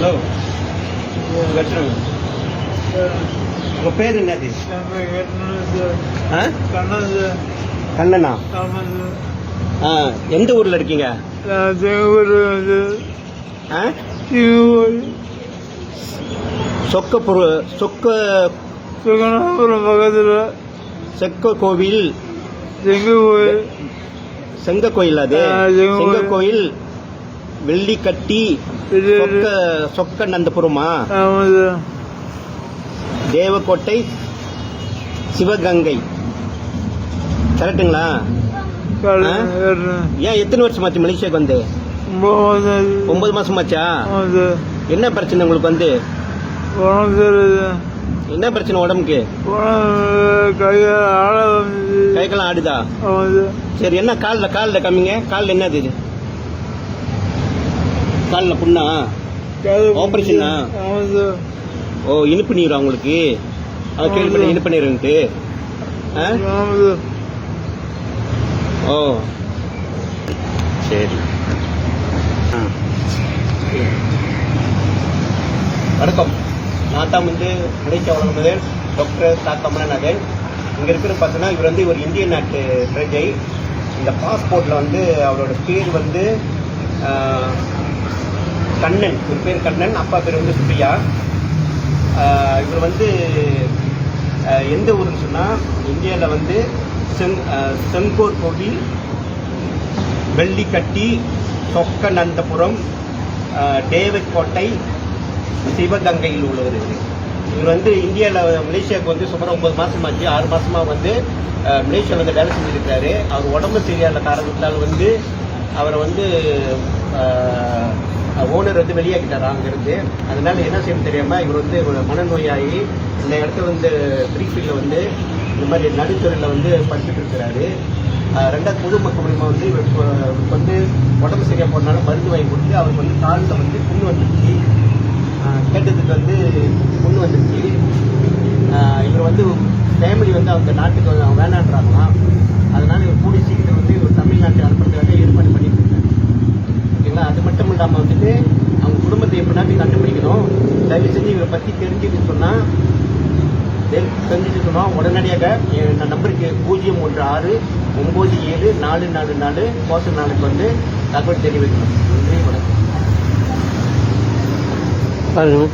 Hello வெட்டுறேங்க உங்கள் பேர் என்னது? கண்ணனா. ஆ எந்த ஊரில் இருக்கீங்க? ஆ சொக்கப்பொரு சொக்க சுகனாபுரம் பக்கத்தில் செக்க கோவில் எங்க போய் செங்க கோயில் அது? செங்க செங்க கோயில். கோயில் வெள்ளிக்கட்டி இது- சொக்க சொக்க நந்தபுரமா தேவக்கோட்டை சிவகங்கை. கரெக்டுங்களா? ஏன் எத்தனை வருஷமாச்சு மலேசியாவுக்கு வந்து? ஒம்பது மாதம் ஆச்சு. ஒன்பது மாசமாச்சா ஆமாம் சார் என்ன பிரச்சனை உங்களுக்கு வந்து? என்ன பிரச்சனை உடம்புக்கு? கைக்கெல்லாம் ஆடுதா? சார் என்ன காலில் காலில் காமிங்க காலில் என்னது? இது காலில் புண்ணா? ஆபரேஷனா? ஓ இனிப்பு நீர் உங்களுக்கு? அதை கேள்விப்பட்ட இனிப்பு நீருன்ட்டு ஓ. சரி. வணக்கம். நான் தான் வந்து மலேசியா வழங்குனதன் டாக்டர் தா கமலநாதன் இங்கே இருக்கிற பார்த்தீங்கன்னா இவர் வந்து ஒரு இந்திய நாட்டு பிரஜை. இந்த பாஸ்போர்ட்டில் வந்து அவரோட பேர் வந்து கண்ணன் இவர் பேர் கண்ணன் அப்பா பேர் வந்து சுப்ரியா இவர் வந்து எந்த ஊருன்னு சொன்னால் இந்தியாவில் வந்து செங் செங்கோர் கோவில் வெள்ளிக்கட்டி சொக்கநந்தபுரம் தேவக்கோட்டை டேவிட்கோட்டை சிவகங்கையில் உள்ளவர் இவர். வந்து இந்தியாவில் மலேசியாவுக்கு வந்து சுமார் ஒன்பது ஆச்சு ஆறு மாதமாக வந்து மலேசியாவில் வந்து வேலை செஞ்சுருக்காரு அவர் உடம்பு சரியான காரணத்தினால வந்து அவரை வந்து ஓனர் வந்து வெளியாகிட்டாரா அங்கிருந்து. அதனால என்ன செய்யணும் தெரியாம இவர் வந்து மனநோயாகி இந்த இடத்துல வந்து பிரீஃபீல்டில் வந்து இந்த மாதிரி நடுத்துறையில் வந்து படுத்துட்டு இருக்கிறாரு. ரெண்டாவது பொதுமக்கள் மூலியமா வந்து இவருக்கு வந்து உடம்பு சரியா போனாலும் மருந்து வாங்கி கொடுத்து அவருக்கு வந்து காலில் வந்து புண்ணு வந்துருச்சு. கேட்டதுக்கு வந்து புண்ணு வந்துருச்சு. இவர் வந்து ஃபேமிலி வந்து அவங்க நாட்டுக்கு வேணான்றாங்களாம். அதனால இவர் கூடி சீக்கிரம் வந்து இவர் தமிழ்நாட்டுக்கு அனுப்புறது இல்லாமல் வந்துட்டு அவங்க குடும்பத்தை எப்படினாட்டி கண்டுபிடிக்கணும். தயவு செஞ்சு இவரை பற்றி தெரிஞ்சுட்டு சொன்னால் தெரிஞ்சுட்டு சொன்னால் உடனடியாக என் நம்பருக்கு பூஜ்ஜியம் ஒன்று ஆறு ஒம்பது ஏழு நாலு நாலு நாலு போச நாளுக்கு வந்து தகவல் தெரிவிக்கணும். நன்றி வணக்கம். பாருங்க.